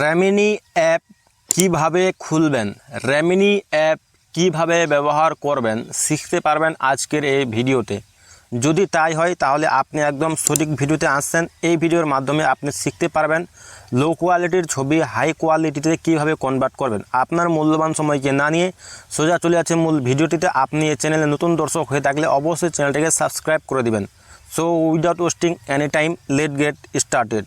র্যামিনি app কীভাবে খুলবেন? Remini app কীভাবে ব্যবহার করবেন? শিখতে পারবেন আজকের এই ভিডিওতে। যদি তাই হয়, তাহলে আপনি একদম সঠিক ভিডিওতে আসছেন। এই ভিডিওর মাধ্যমে আপনি শিখতে পারবেন লো কোয়ালিটির ছবি হাই কোয়ালিটিতে কীভাবে কনভার্ট করবেন। আপনার মূল্যবান সময়কে না নিয়ে সোজা চলে আছে মূল ভিডিওটিতে। আপনি এই চ্যানেলে নতুন দর্শক হয়ে থাকলে অবশ্যই চ্যানেলটিকে সাবস্ক্রাইব করে দিবেন। So without wasting any time let get started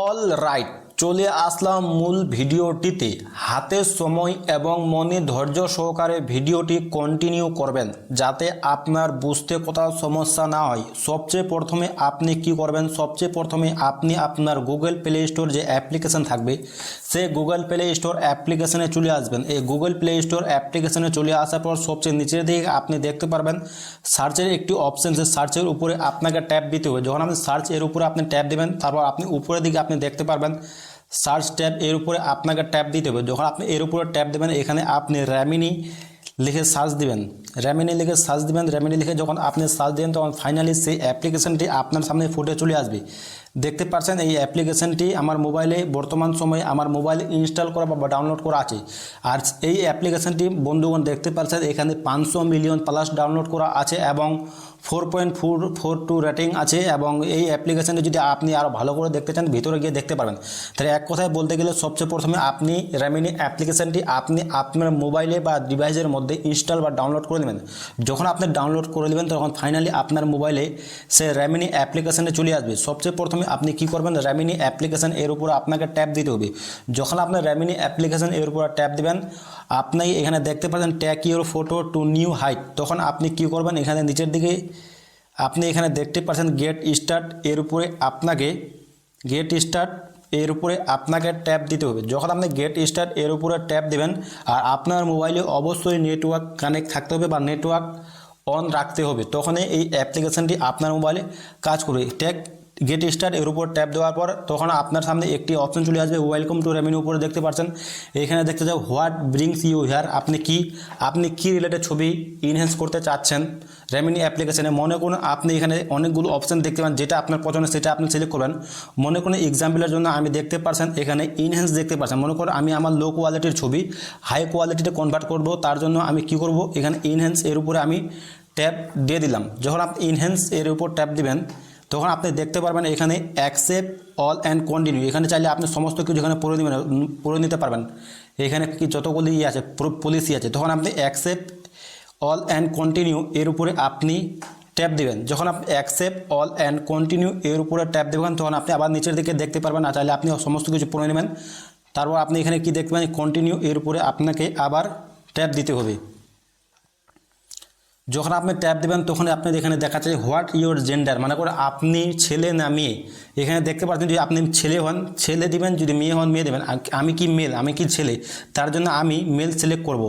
all right চলে আসলাম মূল ভিডিওটিতে। হাতে সময় এবং মনে ধৈর্য সহকারে ভিডিওটি কন্টিনিউ করবেন, যাতে আপনার বুঝতে কোথাও সমস্যা না হয়। সবচেয়ে প্রথমে আপনি কি করবেন? সবচেয়ে প্রথমে আপনি আপনার গুগল প্লে স্টোর যে অ্যাপ্লিকেশন থাকবে, সে গুগল প্লে স্টোর অ্যাপ্লিকেশনে চলে আসবেন। এই গুগল প্লে স্টোর অ্যাপ্লিকেশনে চলে আসার পর সবচেয়ে নিচের দিকে আপনি দেখতে পারবেন সার্চের একটি অপশন সে সার্চের উপরে আপনাকে ট্যাপ দিতে হবে। যখন আপনি সার্চ এর উপরে আপনি ট্যাপ দেবেন, তারপর আপনি উপরের দিকে আপনি দেখতে পারবেন সার্চ ট্যাব এর উপরে আপনাকে ট্যাপ দিতে হবে। যখন আপনি এর উপরে ট্যাপ দেবেন, এখানে আপনি র্যামিনি লিখে সার্চ দিবেন। র্যামিনি লিখে সার্চ দিবেন। র্যামিনি লিখে যখন আপনি সার্চ দেবেন, তখন ফাইনালি সেই অ্যাপ্লিকেশনটি আপনার সামনে ফুটে চলে আসবে। দেখতে পাচ্ছেন, এই অ্যাপ্লিকেশনটি আমার মোবাইলে বর্তমান সময়ে আমার মোবাইলে ইনস্টল করা বা ডাউনলোড করা আছে। আর এই অ্যাপ্লিকেশনটি বন্ধুগণ, দেখতে পাচ্ছেন, এখানে পাঁচশো মিলিয়ন প্লাস ডাউনলোড করা আছে এবং four point four four two rating আছে এবং এই অ্যাপ্লিকেশনটি যদি আপনি আরও ভালো করে দেখতে চান, ভিতরে গিয়ে দেখতে পারবেন। তাহলে এক কথায় বলতে গেলে সবচেয়ে প্রথমে আপনি র্যামিনি অ্যাপ্লিকেশনটি আপনি আপনার মোবাইলে বা ডিভাইসের মধ্যে ইনস্টল বা ডাউনলোড করে নেবেন যখন আপনি ডাউনলোড করে নেবেন, তখন ফাইনালি আপনার মোবাইলে সে র্যামিনি অ্যাপ্লিকেশনে চলে আসবে। সবচেয়ে প্রথমে আপনি কি করবেন? র্যামিনি অ্যাপ্লিকেশন এর উপর আপনাকে ট্যাপ দিতে হবে। যখন আপনার র্যামিনি অ্যাপ্লিকেশন এর উপর ট্যাপ দিবেন, আপনি এখানে দেখতে পাচ্ছেন take your photo to new height তখন আপনি কি করবেন? এখানে নিচের দিকে আপনি এখানে দেখতে পাচ্ছেন গেট স্টার্ট এর উপরে আপনাকে গেট স্টার্ট এর উপরে আপনাকে ট্যাপ দিতে হবে। যখন আপনি গেট স্টার্ট এর উপরে ট্যাপ দেবেন, আর আপনার মোবাইলে অবশ্যই নেটওয়ার্ক কানেক্ট থাকতে হবে বা নেটওয়ার্ক অন রাখতে হবে, তখনই এই অ্যাপ্লিকেশানটি আপনার মোবাইলে কাজ করবে। ট্যাগ গেট স্টার্ট এর উপর ট্যাপ দেওয়ার পর তখন আপনার সামনে একটি অপশন চলে আসবে ওয়েলকাম টু রেমিনিউ উপরে দেখতে পাচ্ছেন। এখানে দেখতে যাও হোয়াট ব্রিংস ইউ হেয়ার আপনি কি? আপনি কি রিলেটেড ছবি ইনহ্যান্স করতে চাচ্ছেন? রেমিনি অ্যাপ্লিকেশনে মনে করুন আপনি এখানে অনেকগুলো অপশন দেখতে পান, যেটা আপনার পছন্দ, সেটা আপনি সিলেক্ট করবেন। মনে করুন এক্সাম্পলের জন্য আমি দেখতে পাচ্ছেন, এখানে ইনহ্যান্স দেখতে পাচ্ছেন। মনে করুন আমি আমার লো কোয়ালিটির ছবি হাই কোয়ালিটিতে কনভার্ট করব, তার জন্য আমি কি করব? এখানে ইনহ্যান্স এর উপরে আমি ট্যাপ দিয়ে দিলাম। যখন আপনি ইনহ্যান্স এর উপর ট্যাপ দিবেন তখন আপনি দেখতে পারবেন এখানে অ্যাকসেপ্ট অল অ্যান্ড কন্টিনিউ এখানে চাইলে আপনি সমস্ত কিছু এখানে পড়ে নেবেন পড়ে নিতে পারবেন। এখানে কি যতগুলি ইয়ে আছে পলিসি আছে। তখন আপনি অ্যাকসেপ্ট অল অ্যান্ড কন্টিনিউ এর উপরে আপনি ট্যাপ দেবেন। যখন আপনি অ্যাকসেপ্ট অল অ্যান্ড কন্টিনিউ এর উপরে ট্যাপ দেবেন, তখন আপনি আবার নিচের দিকে দেখতে পারবেন না চাইলে আপনি সমস্ত কিছু পড়ে নেবেন। তারপর আপনি এখানে কি দেখতে পাবেন কন্টিনিউ এর উপরে আপনাকে আবার ট্যাপ দিতে হবে। যখন আপনি ট্যাপ দেবেন তখন আপনি এখানে দেখাচ্ছে হোয়াট ইউর জেন্ডার মানে করে আপনি ছেলে না মেয়ে। এখানে দেখতে পাচ্ছেন যদি আপনি ছেলে হন, ছেলে দিবেন, যদি মেয়ে হন, মেয়ে দেবেন। আমি কি মেল আমি কি ছেলে? তার জন্য আমি মেল সিলেক্ট করব।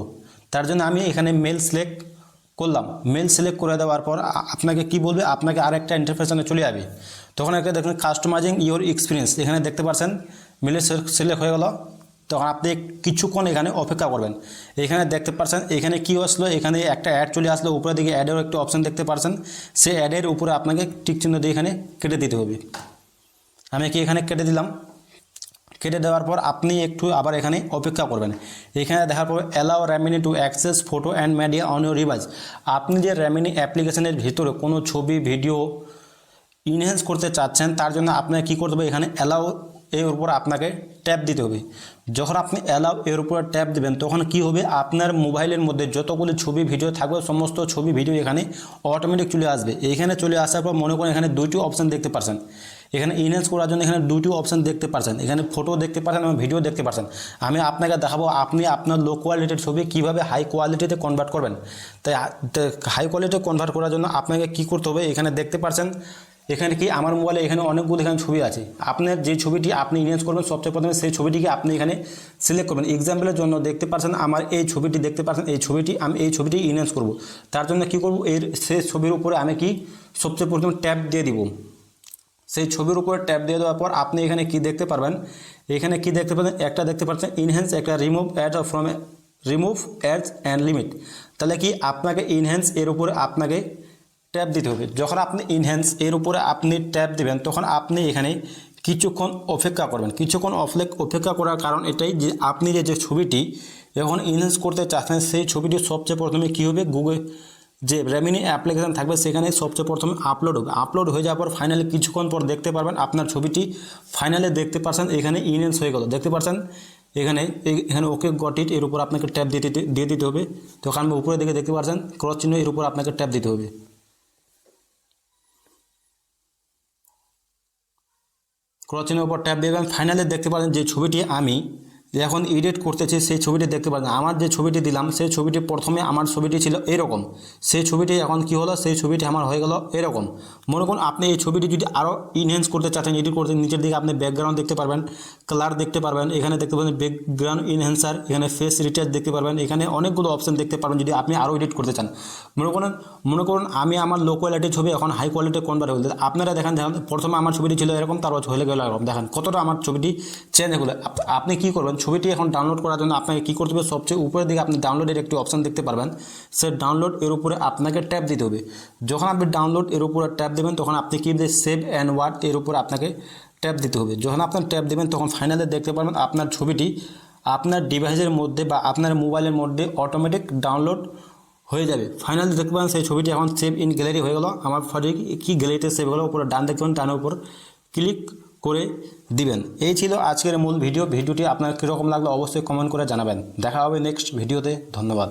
তার জন্য আমি এখানে মেল সিলেক্ট করলাম। মেল সিলেক্ট করে দেওয়ার পর আপনাকে কি বলবে? আপনাকে আরেকটা ইন্টারফেশনে চলে যাবে। তখন একটা দেখুন কাস্টমাইজিং ইওর এক্সপিরিয়েন্স এখানে দেখতে পাচ্ছেন মেলে সিলেক্ট হয়ে গেল। তখন আপনি কিছুক্ষণ এখানে অপেক্ষা করবেন। এখানে দেখতে পাচ্ছেন এখানে কি আসলো, এখানে একটা অ্যাড চলে আসলো, উপরের দিকে অ্যাডের একটা অপশন দেখতে পাচ্ছেন সে অ্যাডের উপরে আপনাকে চিহ্ন দিয়ে এখানে কেটে দিতে হবে। আমি কি এখানে কেটে দিলাম? কেটে দেওয়ার পর আপনি একটু আবার এখানে অপেক্ষা করবেন। এখানে দেখার পর allow Remini to access photo and media on your device আপনি যে র্যামিনি অ্যাপ্লিকেশনের ভিতরে কোনো ছবি ভিডিও ইনহ্যান্স করতে চাচ্ছেন, তার জন্য আপনাকে কী করতে হবে? এখানে অ্যালাউ এর উপর আপনাকে ট্যাপ দিতে হবে। যখন আপনি অ্যালাউ এর উপর ট্যাপ দেবেন, তখন কি হবে? আপনার মোবাইলের মধ্যে যতগুলি ছবি ভিডিও থাকবে, সমস্ত ছবি ভিডিও এখানে অটোমেটিক চলে আসবে। এখানে চলে আসার পর মনে করেন এখানে দুইটি অপশান দেখতে পারছেন। এখানে ইনহ্যান্স করার জন্য এখানে দুটি অপশান দেখতে পারছেন। এখানে ফটো দেখতে পারছেন এবং ভিডিও দেখতে পারছেন। আমি আপনাকে দেখাবো, আপনি আপনার লো কোয়ালিটির ছবি কীভাবে হাই কোয়ালিটিতে কনভার্ট করবেন। তাই হাই কোয়ালিটি কনভার্ট করার জন্য আপনাকে কী করতে হবে? এখানে দেখতে পাচ্ছেন এখানে কি আমার মোবাইলে এখানে অনেকগুলো এখানে ছবি আছে। আপনার যে ছবিটি আপনি ইমেজ করবেন, সবচেয়ে প্রথমে সেই ছবিটিকে আপনি এখানে সিলেক্ট করবেন। এক্সাম্পলের জন্য দেখতে পাচ্ছেন আমার এই ছবিটি দেখতে পাচ্ছেন এই ছবিটি, আমি এই ছবিটি ইমেজ করব। তার জন্য কি করব? এর সেই ছবির উপরে আমি কি সবচেয়ে প্রথমে ট্যাপ দিয়ে দিব। সেই ছবির উপরে ট্যাপ দিয়ে দেওয়ার পর আপনি এখানে কি দেখতে পারবেন? এখানে কি দেখতে পাচ্ছেন একটা দেখতে পাচ্ছেন ইনহ্যান্স একটা remove ad from remove ads and limit তাহলে কি আপনাকে ইনহ্যান্স এর উপরে আপনাকে ট্যাপ দিতে হবে। যখন আপনি ইনহ্যান্স এর উপরে আপনি ট্যাপ দিবেন, তখন আপনি এখানে কিছুক্ষণ অপেক্ষা করবেন। কিছুক্ষণ অফলেক অপেক্ষা করার কারণ এটাই যে আপনি যে যে ছবিটি এখন ইনহেন্স করতে চাচ্ছেন, সেই ছবিটি সবচেয়ে প্রথমে কী হবে? গুগল যে রেমিনি অ্যাপ্লিকেশন থাকবে, সেখানে সবচেয়ে প্রথমে আপলোড হবে। আপলোড হয়ে যাওয়ার পর ফাইনালি কিছুক্ষণ পর দেখতে পারবেন আপনার ছবিটি ফাইনালে দেখতে পাচ্ছেন এখানে ইনহেন্স হয়ে গেল। দেখতে পাচ্ছেন এখানে এখানে ওকে গট ইট এর উপর আপনাকে ট্যাপ দিতে দিয়ে দিতে হবে। তো ওখানে উপরে দিকে দেখতে পাচ্ছেন ক্রস চিহ্ন এর উপর আপনাকে ট্যাপ দিতে হবে। ক্রস চিহ্নের উপর ট্যাপ দেবেন ফাইনালে দেখতে পারেন যে ছবিটি আমি এখন এডিট করতেছি, সেই ছবিটি দেখতে পারেন আমার যে ছবিটি দিলাম, সেই ছবিটি প্রথমে আমার ছবিটি ছিল এরকম। সেই ছবিটি এখন কি হলো? সেই ছবিটি আমার হয়ে গেল এরকম। মনে করুন, আপনি এই ছবিটি যদি আরও ইনহেন্স করতে চাচ্ছেন এডিট করতে, নিচের দিকে আপনি ব্যাকগ্রাউন্ড দেখতে পারবেন কালার দেখতে পারবেন, এখানে দেখতে পাবেন ব্যাকগ্রাউন্ড ইনহেন্সার এখানে ফেস রিটাচ দেখতে পারবেন, এখানে অনেকগুলো অপশন দেখতে পারবেন যদি আপনি আরও এডিট করতে চান। মনে করুন মনে করুন, আমি আমার লো কোয়ালিটির ছবি এখন হাই কোয়ালিটি কনভার্ট হয়ে। আপনারা দেখেন দেখেন, প্রথমে আমার ছবিটি ছিল এরকম, তারপর হয়ে গেল এরকম। দেখেন কতটা আমার ছবিটি চেঞ্জ হয়ে আপনি কী করবেন? ছবিটি এখন ডাউনলোড করার জন্য আপনাকে কী করতে হবে? সবচেয়ে উপরের দিকে আপনি ডাউনলোডের একটি অপশন দেখতে পারবেন। সে ডাউনলোড এর উপরে আপনাকে ট্যাপ দিতে হবে। যখন আপনি ডাউনলোড এর উপরে ট্যাপ দেবেন, তখন আপনি কী সেভ অ্যান্ড ওয়ার্ড এর উপরে আপনাকে ট্যাপ দিতে হবে। যখন আপনার ট্যাপ দেবেন, তখন ফাইনালে দেখতে পারবেন আপনার ছবিটি আপনার ডিভাইসের মধ্যে বা আপনার মোবাইলের মধ্যে অটোমেটিক ডাউনলোড হয়ে যাবে। ফাইনালি দেখতে পাবেন সেই ছবিটি এখন সেভ ইন গ্যালারি হয়ে গেল। আমার ফটো কি গ্যালারিতে সেভ হলো? উপরে ডান দেখতে পাবেন, ডানের উপর ক্লিক করে দিবেন। এই ছিল আজকের মূল ভিডিও। ভিডিওটি আপনার কীরকম লাগল অবশ্যই কমেন্ট করে জানাবেন। দেখা হবে নেক্সট ভিডিওতে। ধন্যবাদ।